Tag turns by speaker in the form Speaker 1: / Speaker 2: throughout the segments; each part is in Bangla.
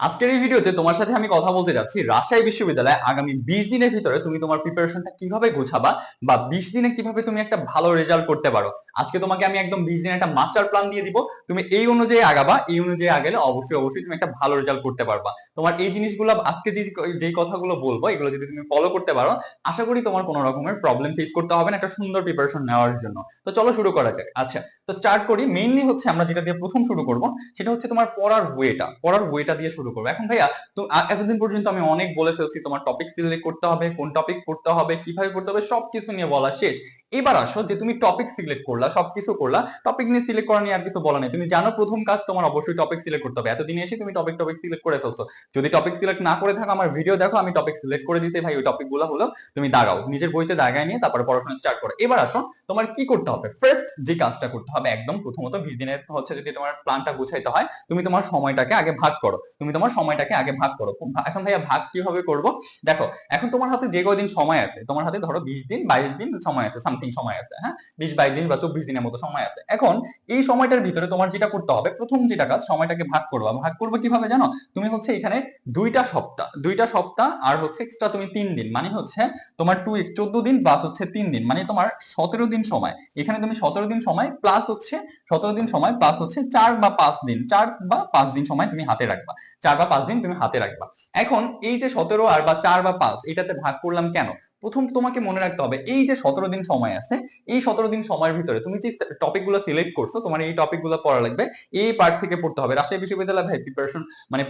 Speaker 1: আজকের এই ভিডিওতে তোমার সাথে আমি কথা বলতে যাচ্ছি রাজশাহী বিশ্ববিদ্যালয়ে আগামী বিশ দিনের ভিতরে তুমি তোমার প্রিপারেশনটা কীভাবে গোছাবা বা বিশ দিনে কীভাবে তুমি একটা ভালো রেজাল্ট করতে পারো। আজকে তোমাকে আমি একদম বিশ দিনে একটা মাস্টার প্ল্যান দিয়ে দিব। তুমি এই অনুযায়ী আগাবা, এই অনুযায়ী আগেলে অবশ্যই অবশ্যই তুমি একটা ভালো রেজাল্ট করতে পারবা। তোমার এই জিনিসগুলো আজকে যে যেই কথাগুলো বলব, এগুলো যদি তুমি ফলো করতে পারো, আশা করি তোমার কোনো রকমের প্রবলেম ফেস করতে হবে না, একটা সুন্দর প্রিপারেশন নেওয়ার জন্য। তো চলো শুরু করা যাক। আচ্ছা তো স্টার্ট করি। মেইনলি হচ্ছে আমরা যেটা দিয়ে প্রথম শুরু করব, সেটা হচ্ছে তোমার পড়ার ওয়েটা পড়ার ওয়েটা দিয়ে শুরু করব। এখন ভাইয়া, তো এতদিন পর্যন্ত আমি অনেক বলে ফেলছি তোমার টপিক সিলেক্ট করতে হবে, কোন টপিক পড়তে হবে, কীভাবে পড়তে হবে, সবকিছু নিয়ে বলা শেষ। এবার আসো যে তুমি টপিক সিলেক্ট করলা, সবকিছু করলা টপিক নিয়ে সিলেক্ট করা নিয়ে আর কিছু বলা নেই। তুমি জানো প্রথম কাজ তোমার অবশ্যই টপিক সিলেক্ট করতে হবে। এতদিন এসে তুমি টপিক টপিক সিলেক্ট করে ফেলছো। যদি টপিক সিলেক্ট না করে থাকো, আমার ভিডিও দেখো, আমি টপিক সিলেক্ট করে দিয়েছি ভাই, ওই টপিকগুলো হলো তুমি দাগাও। নিজের বইতে দাগায় নিয়ে তারপরে পড়াশোনা স্টার্ট করো। এবার আসো, তোমার কি করতে হবে? ফার্স্ট যে কাজটা করতে হবে, একদম প্রথমত বিশ দিনের হচ্ছে যদি তোমার প্ল্যানটা গুছাইতে হয়, তুমি তোমার সময়টাকে আগে ভাগ করো। তুমি তোমার সময়টাকে আগে ভাগ করো। এখন ভাইয়া ভাগ কীভাবে করব? দেখো, এখন তোমার হাতে যে কয়দিন সময় আছে, তোমার হাতে ধরো বিশ দিন, বাইশ দিন সময় আছে সামথিং সময় আছে হ্যাঁ? বিশ, বাইশ দিন বা চব্বিশ দিনের মতো সময় আছে। এখন এই সময়টার ভিতরে তোমার যেটা করতে হবে, প্রথম যেটা কাজ, সময়টাকে ভাগ করবা। ভাগ করব কীভাবে জানো? তুমি হচ্ছে এখানে দুইটা সপ্তাহ দুইটা সপ্তাহ আর হচ্ছে এক্সট্রা তুমি তিন দিন। মানে হচ্ছে তোমার টু চোদ্দ দিন প্লাস হচ্ছে তিন দিন। মানে তোমার সতেরো দিন সময়। এখানে তুমি সতেরো দিন সময় প্লাস হচ্ছে, সতেরো দিন সময় প্লাস হচ্ছে চার বা পাঁচ দিন। চার বা পাঁচ দিন সময় তুমি হাতে রাখবা। চার বা পাঁচ দিন তুমি হাতে রাখবা। এখন এই যে সতেরো আর বা চার বা পাঁচ, এটাতে ভাগ করলাম কেন? প্রথম তোমাকে মনে রাখতে হবে, এই যে সতেরো দিন সময় আছে, এই সতেরো দিন সময়ের ভিতরে তুমি যে টপিকগুলো সিলেক্ট করছ, তোমার এই টপিকগুলো পড়া লাগবে, এই পার্ট থেকে পড়তে হবে। রাজশাহী বিশ্ববিদ্যালয় ভাই প্রিপারেশন মানে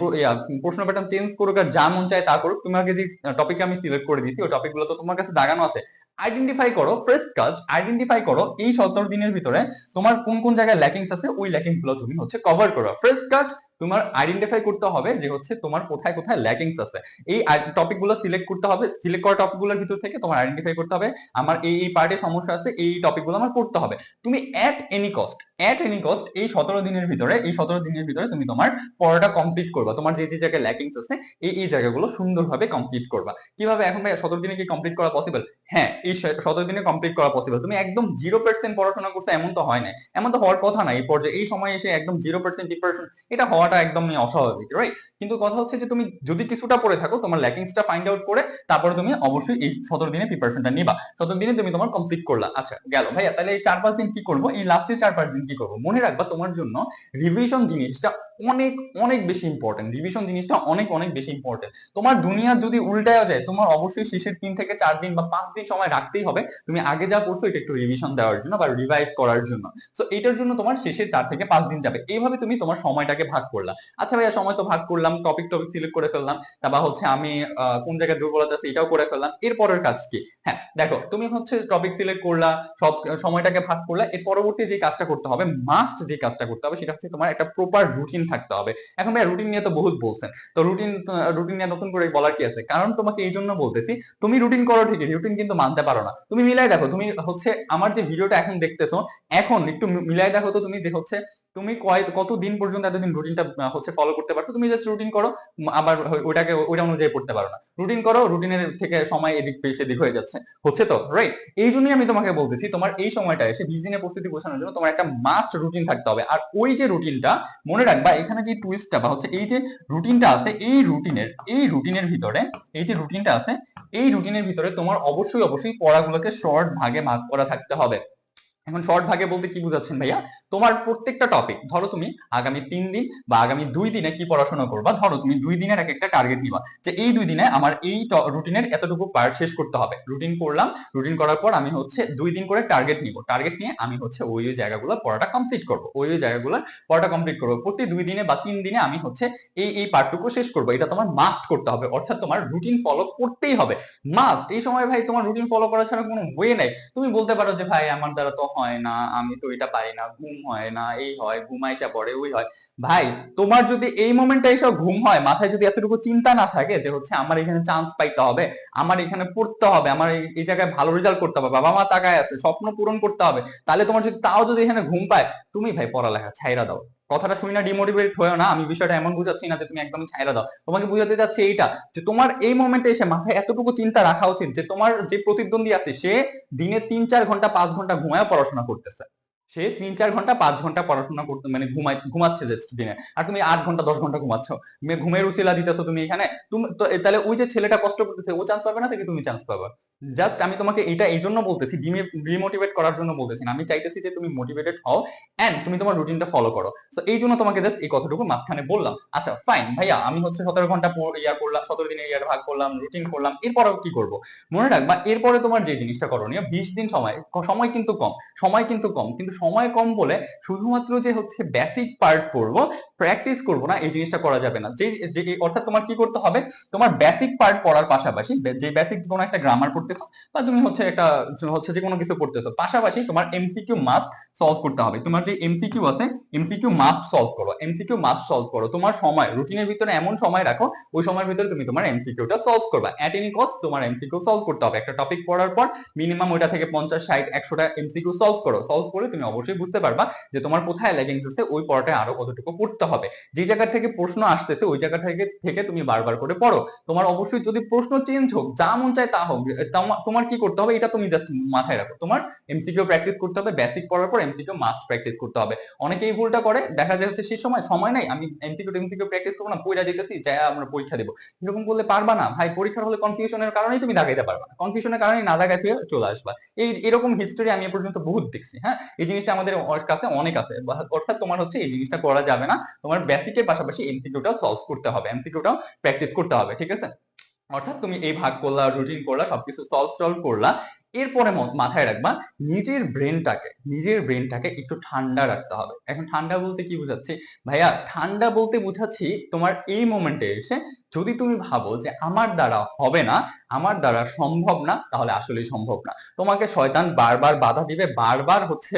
Speaker 1: প্রশ্ন প্যাটার্ন চেঞ্জ করুক আর যা মন চায় তা করুক তোমাকে যে টপিক আমি সিলেক্ট করে দিয়েছি, ওই টপিকগুলো তো তোমার কাছে দাগানো আছে। আইডেন্টিফাই করো ফার্স্ট কাজ আইডেন্টিফাই করো, এই সতেরো দিনের ভিতরে তোমার কোন কোন জায়গায় ল্যাকিংস আছে, ওই ল্যাকিংসগুলো তুমি হচ্ছে কভার করো। ফার্স্ট কাজ তোমার আইডেন্টিফাই করতে হবে যে হচ্ছে তোমার কোথায় কোথায় ল্যাকিংস আছে। এই টপিকগুলো সিলেক্ট করতে হবে সিলেক্ট করা টপিকগুলোর ভিতর থেকে তোমার আইডেন্টিফাই করতে হবে, আমার এই এই পার্টে সমস্যা আছে, এই টপিকগুলো আমার পড়তে হবে। তুমি at any cost at any cost এই সতেরো দিনের ভিতরে, এই সতেরো দিনের ভিতরে তুমি তোমার পড়াটা কমপ্লিট করবা। তোমার যে যে জায়গায় ল্যাকিংস আছে, এই এই জায়গাগুলো সুন্দরভাবে কমপ্লিট করবা। কীভাবে? এখন ভাই সতেরো দিনে কি কমপ্লিট করা পসিবল হ্যাঁ এই সতেরো দিনে কমপ্লিট করা পসিবল তুমি একদম জিরো পার্সেন্ট পড়াশোনা করছ, এমন তো হয় না এমন তো হওয়ার কথা না, এই পর্যায়ে, এই সময় এসে একদম জিরো পার্সেন্ট ডিপ্রেশন এটা হওয়াটা একদমই অস্বাভাবিক রাইট কিন্তু কথা হচ্ছে যে তুমি যদি কিছুটা পড়ে থাকো, তোমার ল্যাকিংসটা ফাইন্ড আউট করে তারপরে তুমি অবশ্যই এই সতেরো দিনে প্রিপারেশনটা নিবা। সতেরো দিনে তুমি তোমার কমপ্লিট করলা। আচ্ছা গেল। ভাইয়া, তাহলে এই চার পাঁচ দিন কি করব? এই লাস্টের চার পাঁচ দিন কি করব? মনে রাখবা তোমার জন্য রিভিশন জিনিসটা অনেক অনেক বেশি ইম্পর্টেন্ট রিভিশন জিনিসটা অনেক অনেক বেশি ইম্পর্টেন্ট তোমার দুনিয়া যদি উল্টায় যায়, তোমার অবশ্যই শেষের তিন থেকে চার দিন বা পাঁচ দিন সময় রাখতেই হবে। তুমি আগে যা পড়ছো এটা একটু রিভিশন দেওয়ার জন্য বা রিভাইজ করার জন্য। সো এটার জন্য তোমার শেষের চার থেকে পাঁচ দিন যাবে। এইভাবে তুমি তোমার সময়টাকে ভাগ করলা। আচ্ছা ভাইয়া, সময় তো ভাগ করলাম টপিক টপিক সিলেক্ট করে ফেললাম তারপর হচ্ছে আমি কোন জায়গায় দুর্বলতা আছে এটাও করে ফেললাম এরপরের কাজ কি? হ্যাঁ দেখো, তুমি হচ্ছে টপিক সিলেক্ট করলা, সব সময়টাকে ভাগ করলা, এর পরবর্তী যে কাজটা করতে হবে মাস্ট যে কাজটা করতে হবে, সেটা হচ্ছে তোমার একটা প্রপার রুটিন থাকতে হবে। এখন ভাই রুটিন নিয়ে তো বহুত বলছেন, তো রুটিন রুটিন নিয়ে নতুন করে বলার কি আছে? কারণ তোমাকে এই জন্য বলতেছি, তুমি রুটিন করো ঠিকই রুটিন কিন্তু মানতে পারো না। তুমি মিলাই দেখো, তুমি হচ্ছে আমার যে ভিডিওটা এখন দেখতেছো, এখন একটু মিলাই দেখো তো তুমি যে হচ্ছে তুমি কয় কত দিন পর্যন্ত এতদিন রুটিনটা হচ্ছে ফলো করতে পারছ? তুমি জাস্ট রুটিন করো আবার ওটাকে ওইটা অনুযায়ী পড়তে পারো না। রুটিন করো রুটিনের থেকে সময় এদিক সেদিক হয়ে যাচ্ছে। হচ্ছে তো? রাইট এই জন্যই আমি তোমাকে বলতেছি, তোমার এই সময়টা এসে বিশ দিনের প্রস্তুতি গোছানোর জন্য তোমার একটা মাস্ট রুটিন থাকতে হবে। আর ওই যে রুটিনটা মনে রাখবা, এখানে যে টুইস্টটা বা হচ্ছে এই যে রুটিনটা আছে, এই রুটিনের এই রুটিনের ভিতরে, এই যে রুটিনটা আছে, এই রুটিনের ভিতরে তোমার অবশ্যই অবশ্যই পড়াগুলোকে শর্ট ভাগে ভাগ করা থাকতে হবে। এখন শর্ট ভাগে বলতে কি বুঝাচ্ছেন ভাইয়া? তোমার প্রত্যেকটা টপিক ধরো তুমি আগামী তিন দিন বা আগামী দুই দিনে কি পড়াশোনা করবা? ধরো তুমি দুই দিনের এক একটা টার্গেট নিবা। যে এই দুই দিনে আমার এই রুটিনের এতটুকু পার্ট শেষ করতে হবে। রুটিন করলাম রুটিন করার পর আমি হচ্ছে দুই দিন করে টার্গেট নিব। টার্গেট নিয়ে আমি হচ্ছে ওই ওই জায়গাগুলো পড়াটা কমপ্লিট করব। ওই ওই জায়গাগুলো পড়াটা কমপ্লিট করব। প্রতি দুই দিনে বা তিন দিনে আমি হচ্ছে এই এই পার্টটুকু শেষ করব। এটা তোমার মাস্ট করতে হবে। অর্থাৎ তোমার রুটিন ফলো করতেই হবে। মাস্ট এই সময় ভাই তোমার রুটিন ফলো করা ছাড়া কোনো ওয়ে নাই। তুমি বলতে পারো যে, ভাই, আমার দ্বারা তো হয় না। আমি তো এটা পারি না। ঘুম হয় না, এই হয় ঘুম আইসা পড়ে ওই হয়। ভাই, তোমার যদি এই মোমেন্টে এসে ঘুম হয়, মাথায় যদি এতটুকু চিন্তা না থাকে যে হচ্ছে আমার এখানে চান্স পাইতে হবে, আমার এখানে পড়তে হবে, আমার এই- জায়গায় ভালো রেজাল্ট করতে হবে, বাবা মা তাকায় আছে, স্বপ্ন পূরণ করতে হবে, তাহলে তোমার যদি, তাও যদি এখানে ঘুম পায়, তুমি ভাই পড়ালেখা ছাইরা দাও। কথাটা শুনি না ডিমোটিভেট হয়েও না, আমি বিষয়টা এমন বুঝাচ্ছি না যে তুমি একদমই ছাইরা দাও। তোমাকে বুঝাতে যাচ্ছে এইটা, যে তোমার এই মোমেন্টে এসে মাথায় এতটুকু চিন্তা রাখা উচিত যে তোমার যে প্রতিদ্বন্দ্বী আছে, সে দিনে তিন চার ঘণ্টা, পাঁচ ঘণ্টা ঘুমায় পড়াশোনা করতেছে। সে তিন চার ঘণ্টা, পাঁচ ঘণ্টা পড়াশোনা করতো মানে ঘুমাই ঘুমাচ্ছে জাস্ট দিনে। আর তুমি আট ঘণ্টা, দশ ঘণ্টা ঘুমাচ্ছ। ঘুমের উশিলা দিতেছো তুমি এখানে। তুমি তাহলে ওই যে ছেলেটা কষ্ট করতেছে, ও চান্স পাবে না থেকে তুমি চান্স পাবে। জাস্ট আমি তোমাকে এটা এই জন্য বলতেছি ডিমোটিভেট করার জন্য বলতেছি আমি চাইতেছি যে তুমি মোটিভেটেড হও এন্ড তুমি তোমার রুটিনটা ফলো করো। তো এই জন্য তোমাকে জাস্ট এই কথাটুকু মাঝখানে বললাম। আচ্ছা ফাইন ভাইয়া, আমি হচ্ছে সতেরো ঘণ্টা পর- ইয়া করলাম, সতেরো দিনে ইয়ার ভাগ করলাম রুটিন করলাম, এরপরেও কি করব? মনে রাখবা, এরপরে তোমার যে জিনিসটা করণীয়, বিশ দিন সময় সময় কিন্তু কম, সময় কিন্তু কম, কিন্তু সময় কম বলে শুধুমাত্র যে হচ্ছে বেসিক পার্ট করব প্র্যাকটিস করব না, এই জিনিসটা করা যাবে না। যে- অর্থাৎ তোমার কি করতে হবে? তোমার বেসিক পার্ট পড়ার পাশাপাশি, যে বেসিক কোনো একটা গ্রামার পড়তেছো বা তুমি হচ্ছে একটা, হচ্ছে যে কোনো কিছু পড়তেছো পাশাপাশি তোমার এমসিকিউ মাস্ট সলভ করতে হবে। তোমার যে এমসিকিউ আছে এমসিকিউ মাস্ট সলভ করো। এমসিকিউ মাস্ট সলভ করো। তোমার সময় রুটিনের ভিতরে এমন সময় রাখো, ওই সময়ের ভিতরে তুমি তোমার এমসিকিউটা সলভ করবা। অ্যাট এনি কস্ট তোমার এমসিকিউ সলভ করতে হবে। একটা টপিক পড়ার পর মিনিমাম ওইটা থেকে পঞ্চাশ, ষাট, একশোটা এমসিকিউ সলভ করো। সলভ করে তুমি অবশ্যই বুঝতে পারবা যে তোমার কোথায় ল্যাগিংস আছে, ওই পড়াটায় আরও কতটুকু পড়তে হবে। যে জায়গা থেকে প্রশ্ন আসতেছে, ওই জায়গা থেকে থেকে তুমি বারবার করে পড়ো। তোমার অবশ্যই যদি প্রশ্ন চেঞ্জ হোক, যা মন চায় তা হোক তোমার- কি করতে হবে? এটা তুমি জাস্ট মাথায় রাখো। তোমার এমসিকিউ প্র্যাকটিস করতে হবে বেসিক পড়ার পর এমসিকিউ মাস্ট প্র্যাকটিস করতে হবে। অনেকে এই ভুলটা করে, দেখা যায় হচ্ছে সেই সময় সময় নাই, আমি এমসিকিউ এমসিকিউ প্র্যাকটিস করব না পড়া যেতেছি যাই আমরা পরীক্ষা দেবো। এরকম করলে পারবা না? ভাই, পরীক্ষার হলে কনফিউশনের কারণেই তুমি দাগাইতে পারবা না। কনফিউশনের কারণে না দাগাই তুই চলে আসবা। এই, এরকম হিস্টোরি আমি এ পর্যন্ত বহুত দেখছি হ্যাঁ? এই জিনিসটা আমাদের কাছে অনেক আছে। অর্থাৎ তোমার হচ্ছে এই জিনিসটা করা যাবে না। তোমার বেসিকের পাশাপাশি এমসিকিউটাও সলভ করতে হবে এমসিকিউটাও প্র্যাকটিস করতে হবে, ঠিক আছে? অর্থাৎ তুমি এই ভাগ করলা রুটিন করলা, সবকিছু সলভ সলভ করলা, এরপরে মাথায় রাখবা, নিজের ব্রেনটাকে নিজের ব্রেনটাকে একটু ঠান্ডা রাখতে হবে। এখন ঠান্ডা বলতে কি বুঝাচ্ছি? ভাইয়া, ঠান্ডা বলতে বুঝাচ্ছি তোমার এই মোমেন্টে এসে যদি তুমি ভাবো যে আমার দ্বারা হবে না, আমার দ্বারা সম্ভব না, তাহলে আসলেই সম্ভব না। তোমাকে শয়তান বারবার বাধা দিবে, বারবার হচ্ছে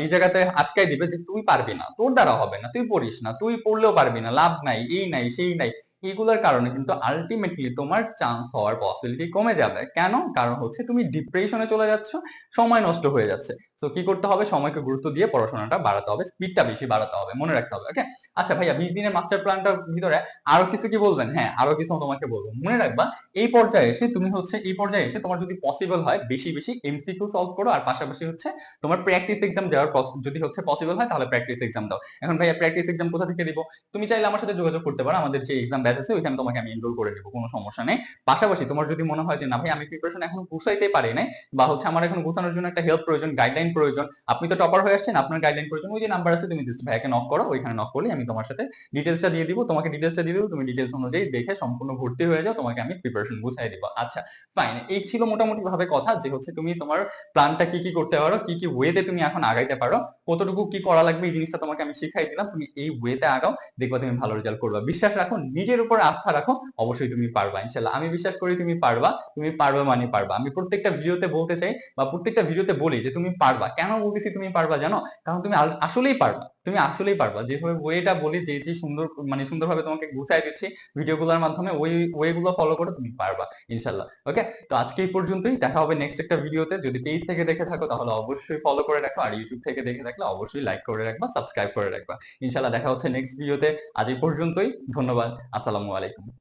Speaker 1: এই জায়গাতে আটকাই দিবে যে তুই পারবি না, তোর দ্বারা হবে না, তুই পড়িস না, তুই পড়লেও পারবি না, লাভ নাই, এই নাই, সেই নাই। এগুলোর কারণে কিন্তু আলটিমেটলি তোমার চান্স হওয়ার পসিবিলিটি কমে যাবে। কেন? কারণ হচ্ছে তুমি ডিপ্রেশনে চলে যাচ্ছ, সময় নষ্ট হয়ে যাচ্ছে। তো কি করতে হবে? সময়কে গুরুত্ব দিয়ে পড়াশোনাটা বাড়াতে হবে স্পিডটা বেশি বাড়াতে হবে, মনে রাখতে হবে ওকে আচ্ছা ভাইয়া বিশ দিনের মাস্টার প্ল্যানটার ভিতরে আরও কিছু কি বলবেন? হ্যাঁ আরও কিছু তোমাকে বলব। মনে রাখবা, এই পর্যায়ে এসে তুমি হচ্ছে, এই পর্যায়ে এসে তোমার যদি পসিবল হয়, বেশি বেশি এমসিকিউ সলভ করো, আর পাশাপাশি হচ্ছে তোমার প্র্যাকটিস এক্সাম দেওয়ার যদি হচ্ছে পসিবল হয়, তাহলে প্র্যাকটিস এক্সাম দাও। এখন ভাইয়া প্র্যাকটিস এক্সাম কোথা থেকে দিব? তুমি চাইলে আমার সাথে যোগাযোগ করতে পারো, আমাদের যে এক্সাম ব্যাচ আছে, ওইখানে তোমাকে আমি এনরোল করে দেবো কোনো সমস্যা নেই। পাশাপাশি তোমার যদি মনে হয় যে, না ভাই আমি প্রিপারেশন এখন গুছাইতে পারি নাই, বা হচ্ছে আমার এখন গুছানোর জন্য একটা হেল্প প্রয়োজন গাইডলাইন প্রয়োজন, আপনি তো টপার হয়ে আসছেন, আপনার গাইডলাইন প্রয়োজন, ওই যে নাম্বার আছে, তুমি জাস্ট ভাইয়াকে নক করো, ওইখানে নক করলে আমি তোমার সাথে ডিটেলসটা দিয়ে দিব, তোমাকে ডিটেলসটা দিয়ে দিব, তুমি ডিটেলস অনুযায়ী দেখে সম্পূর্ণ ভর্তি হয়ে যাও, তোমাকে আমি প্রিপারেশন গুছাই দিব। আচ্ছা ফাইন এই ছিল মোটামুটি ভাবে কথা যে হচ্ছে তুমি তোমার প্ল্যানটা কি কি করতে পারো, কি কি ওয়েতে তুমি এখন আগাইতে পারো, কতটুকু কি করা লাগবে, এই জিনিসটা তোমাকে আমি শিখাই দিলাম, তুমি এই ওয়েতে আগাও, দেখবা তুমি ভালো রেজাল্ট করবা। বিশ্বাস রাখো, নিজের উপর আস্থা রাখো, অবশ্যই তুমি পারবা ইনশাল্লাহ আমি বিশ্বাস করি তুমি পারবা তুমি পারবা মানে পারবা। আমি প্রত্যেকটা ভিডিওতে বলতে চাই, বা প্রত্যেকটা ভিডিওতে বলি যে তুমি পারবা। কেন বলতেছি তুমি পারবা জানো? কারণ তুমি আসলেই পারবা। তুমি আসলেই পারবা। যেভাবে ওয়েটা বলি, যে যে, সুন্দর মানে সুন্দরভাবে তোমাকে গুছাই দিচ্ছি ভিডিওগুলোর মাধ্যমে, ওই ওয়েগুলো ফলো করে তুমি পারবা, ইনশাল্লাহ। ওকে তো আজকে এই পর্যন্তই। দেখা হবে নেক্সট একটা ভিডিওতে যদি পেজ থেকে দেখে থাকো, তাহলে অবশ্যই ফলো করে রাখো। আর ইউটিউব থেকে দেখে থাকলে অবশ্যই লাইক করে রাখবা সাবস্ক্রাইব করে রাখবা। ইনশাল্লাহ দেখা হচ্ছে নেক্সট ভিডিওতে আজ এই পর্যন্তই। ধন্যবাদ। আসসালামু আলাইকুম।